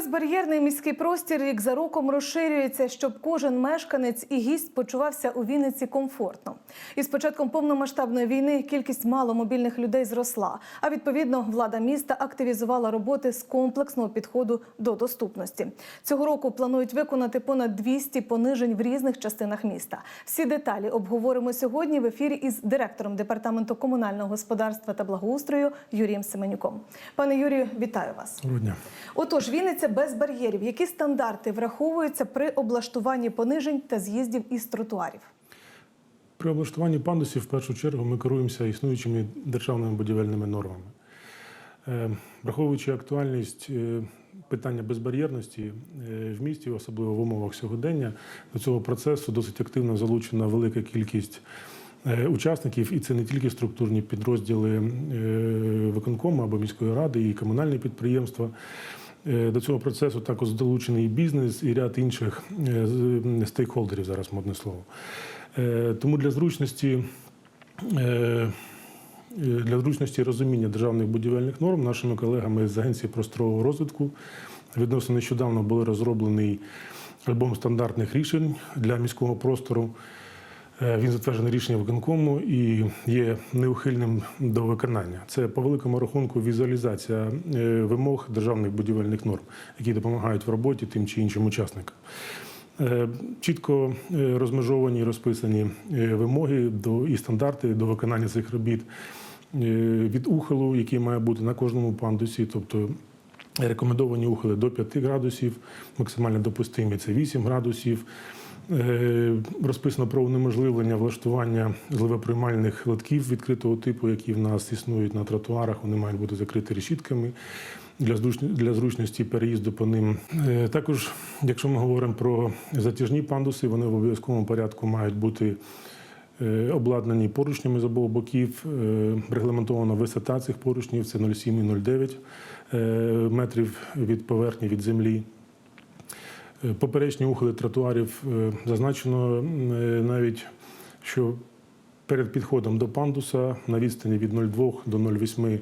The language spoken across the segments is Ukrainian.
Безбар'єрний міський простір рік за роком розширюється, щоб кожен мешканець і гість почувався у Вінниці комфортно. І з початком повномасштабної війни кількість маломобільних людей зросла. А відповідно, влада міста активізувала роботи з комплексного підходу до доступності. Цього року планують виконати понад 200 понижень в різних частинах міста. Всі деталі обговоримо сьогодні в ефірі із директором департаменту комунального господарства та благоустрою Юрієм Семенюком. Пане Юрію, вітаю вас. Доброго дня. Отож, Вінниця без бар'єрів. Які стандарти враховуються при облаштуванні понижень та з'їздів із тротуарів? При облаштуванні пандусів в першу чергу ми керуємося існуючими державними будівельними нормами. Е, Враховуючи актуальність е, питання безбар'єрності е, в місті, особливо в умовах сьогодення, до цього процесу досить активно залучена велика кількість учасників, і це не тільки структурні підрозділи виконкому або міської ради, і комунальні підприємства. Е, До цього процесу також залучений і бізнес, і ряд інших е, стейкхолдерів, зараз модне слово. Е, Тому для зручності. Для зручності розуміння державних будівельних норм нашими колегами з Агенції просторового розвитку відносно нещодавно були розроблений альбом стандартних рішень для міського простору. Е, Він затверджений рішенням виконкому і є неухильним до виконання. Це по великому рахунку візуалізація е, вимог державних будівельних норм, які допомагають в роботі тим чи іншим учасникам. Е, Чітко розмежовані розписані вимоги до і стандарти до виконання цих робіт від ухилу, який має бути на кожному пандусі, тобто рекомендовані ухили до 5 градусів, максимально допустимі це 8 градусів. Е, Розписано про унеможливлення влаштування зливоприймальних лотків відкритого типу, які в нас існують на тротуарах. Вони мають бути закриті решітками для зручн- зручності переїзду по ним. Е, Також, якщо ми говоримо про затяжні пандуси, вони в обов'язковому порядку мають бути е, обладнані поручнями з обох боків. Регламентована висота цих поручнів це 0,7 і 0,9 е, метрів від поверхні від землі. Е, Поперечні ухили тротуарів е, зазначено е, навіть, що перед підходом до пандуса на відстані від 0,2 до 0,8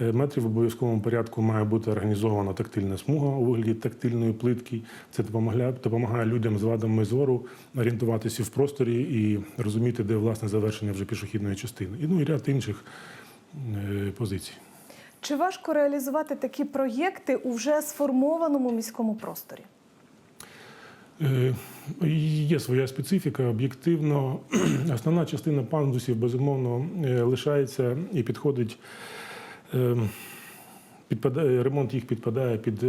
е, метрів в обов'язковому порядку має бути організована тактильна смуга у вигляді тактильної плитки. Це допомагає, допомагає людям з вадами зору орієнтуватися в просторі і розуміти, де власне завершення вже пішохідної частини. І ну і ряд інших позицій. Чи важко реалізувати такі проєкти у вже сформованому міському просторі? Е, Є своя специфіка. Об'єктивно, основна частина пандусів безумовно е, лишається і підходить. е, Підпадає ремонт їх підпадає під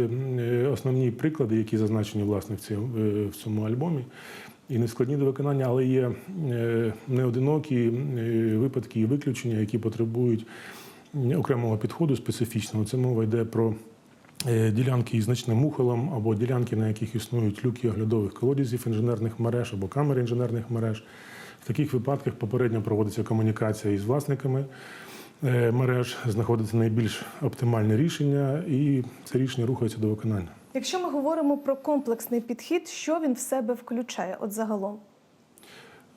основні приклади, які зазначені власне в цьому, в цьому альбомі, і не складні до виконання, але є неодинокі випадки і виключення, які потребують окремого підходу специфічного. Це мова йде про ділянки із значним ухилом або ділянки, на яких існують люки оглядових колодязів інженерних мереж або камери інженерних мереж. В таких випадках попередньо проводиться комунікація із власниками е, мереж, знаходиться найбільш оптимальне рішення, і це рішення рухається до виконання. Якщо ми говоримо про комплексний підхід, що він в себе включає? От загалом?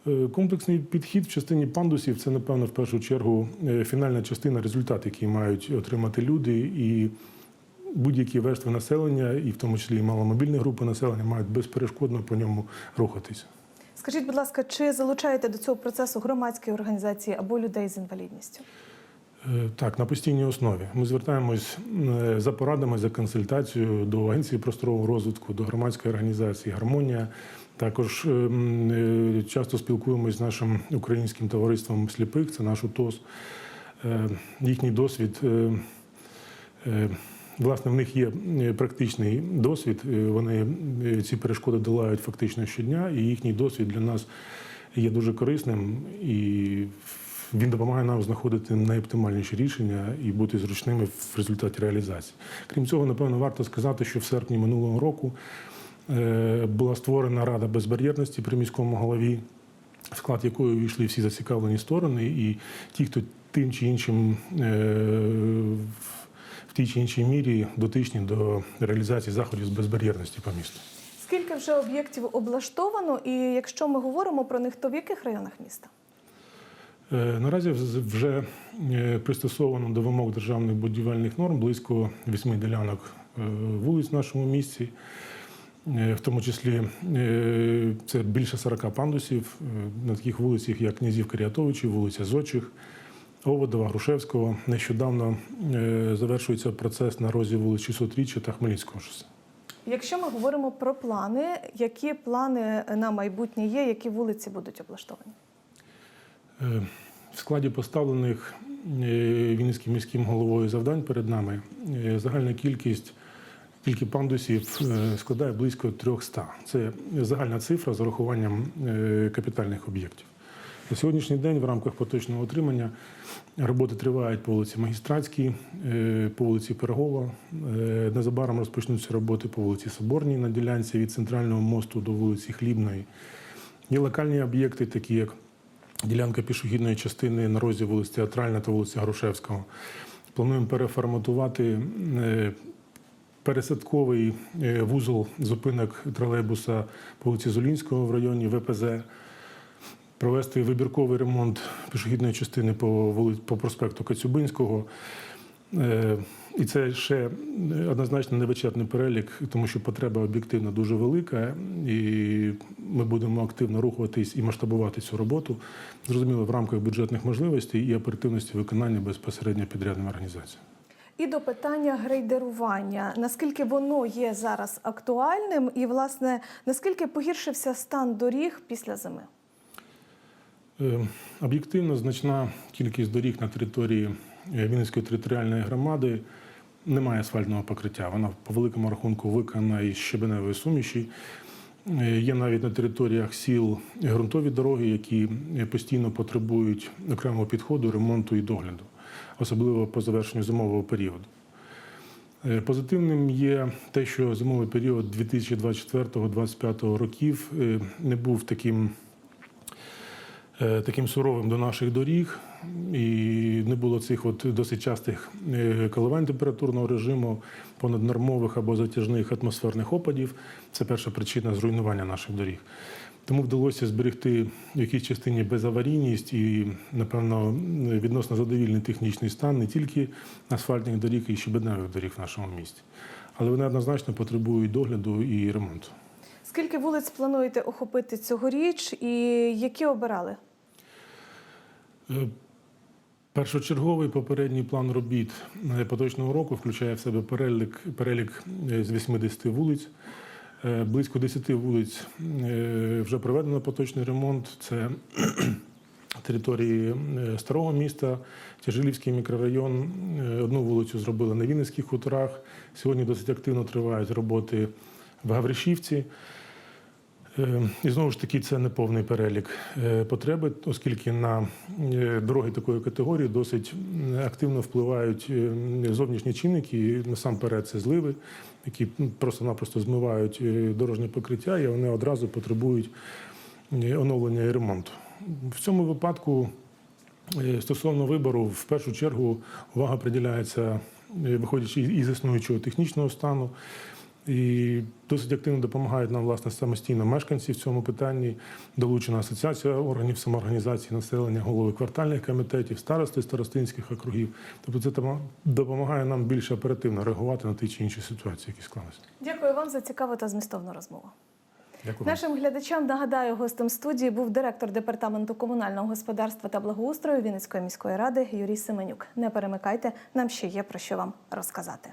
Е, Комплексний підхід в частині пандусів це, напевно, в першу чергу е, фінальна частина, результат, який мають отримати люди, і будь-які верстви населення, і в тому числі і маломобільні групи населення, мають безперешкодно по ньому рухатися. Скажіть, будь ласка, чи залучаєте до цього процесу громадські організації або людей з інвалідністю? Е, Так, на постійній основі. Ми звертаємось е, за порадами, за консультацією до Агенції просторового розвитку, до громадської організації Гармонія. Також е, часто спілкуємось з нашим українським товариством сліпих, це наш УТОС. Їхній досвід. Власне, в них є е, практичний досвід. е, Вони е, ці перешкоди долають фактично щодня, і їхній досвід для нас є дуже корисним і він допомагає нам знаходити найоптимальніші рішення і бути зручними в результаті реалізації. Крім цього, напевно, варто сказати, що в серпні минулого року була створена рада безбар'єрності при міському голові, в склад якої увійшли всі зацікавлені сторони, і ті, хто тим чи іншим в- тій чи іншій мірі дотичні до реалізації заходів з безбар'єрності по місту. Скільки вже об'єктів облаштовано, і якщо ми говоримо про них, то в яких районах міста? Е, Наразі вже е, пристосовано до вимог державних будівельних норм близько вісьми ділянок е, вулиць в нашому місті. В тому числі це більше 40 пандусів на таких вулицях, як Князів Каріатовичів, вулиця Зочих, Оводова, Грушевського. Нещодавно е, завершується процес на розі вулиць 600 та Хмельницького шосе. Якщо ми говоримо про плани, які плани на майбутнє є, які вулиці будуть облаштовані? Е, В складі поставлених е, Вінницьким міським головою завдань перед нами загальна кількість тільки пандусів складає близько 300. Це загальна цифра з урахуванням капітальних об'єктів. На сьогоднішній день в рамках поточного отримання роботи тривають по вулиці Магістратській, е, по вулиці Пирогова. Е, Незабаром розпочнуться роботи по вулиці Соборній на ділянці від центрального мосту до вулиці Хлібної. Є локальні об'єкти, такі як ділянка пішохідної частини на розі вулиць Театральна та вулиці Грушевського. Плануємо переформатувати е, пересадковий вузол зупинок тролейбуса по вулиці Золінського в районі ВПЗ, провести вибірковий ремонт пішохідної частини по, по проспекту Коцюбинського. Е, І це ще однозначно невичерпний перелік, тому що потреба об'єктивно дуже велика, і ми будемо активно рухатись і масштабувати цю роботу. Зрозуміло, в рамках бюджетних можливостей і оперативності виконання безпосередньо підрядними організаціями. І до питання грейдерування. Наскільки воно є зараз актуальним, і власне наскільки погіршився стан доріг після зими? Е, Об'єктивно значна кількість доріг на території е, Вінницької територіальної громади немає асфальтного покриття. Вона по великому рахунку виконана із щебеневої суміші. Е, Є навіть на територіях сіл ґрунтові дороги, які постійно потребують окремого підходу, ремонту і догляду, особливо по завершенню зимового періоду. Позитивним є те, що зимовий період 2024-2025 років не був таким таким суровим до наших доріг, і не було цих от досить частих е, коливань температурного режиму, понаднормових або затяжних атмосферних опадів. Це перша причина зруйнування наших доріг. Тому вдалося зберегти в якійсь частині безаварійність і, напевно, відносно задовільний технічний стан не тільки асфальтних доріг і щебеневих доріг в нашому місті, але вони однозначно потребують догляду і ремонту. Скільки вулиць плануєте охопити цьогоріч, і які обирали? Е, Першочерговий попередній план робіт е, поточного року включає в себе перелік, перелік е, з 80 вулиць. Близько 10 вулиць вже проведено поточний ремонт. Це території старого міста, Тяжилівський мікрорайон. Одну вулицю зробили на Вінницьких хуторах. Сьогодні досить активно тривають роботи в Гавришівці. Е, І знову ж таки, це не повний перелік е, потреби, оскільки на е, дороги такої категорії досить активно впливають зовнішні чинники. Насамперед це зливи, які просто-напросто змивають дорожнє покриття, і вони одразу потребують оновлення і ремонту. В цьому випадку Стосовно вибору, в першу чергу увага приділяється, виходячи із існуючого технічного стану. І досить активно допомагають нам власне самостійно мешканці в цьому питанні. Долучена асоціація органів самоорганізації населення, голови квартальних комітетів, старости старостинських округів. Тобто це допомагає нам більш оперативно реагувати на ті чи інші ситуації, які склалися. Дякую вам за цікаву та змістовну розмову. Дякую. Нашим глядачам нагадаю, гостем студії був директор департаменту комунального господарства та благоустрою Вінницької міської ради Юрій Семенюк. Не перемикайте, нам ще є про що вам розказати.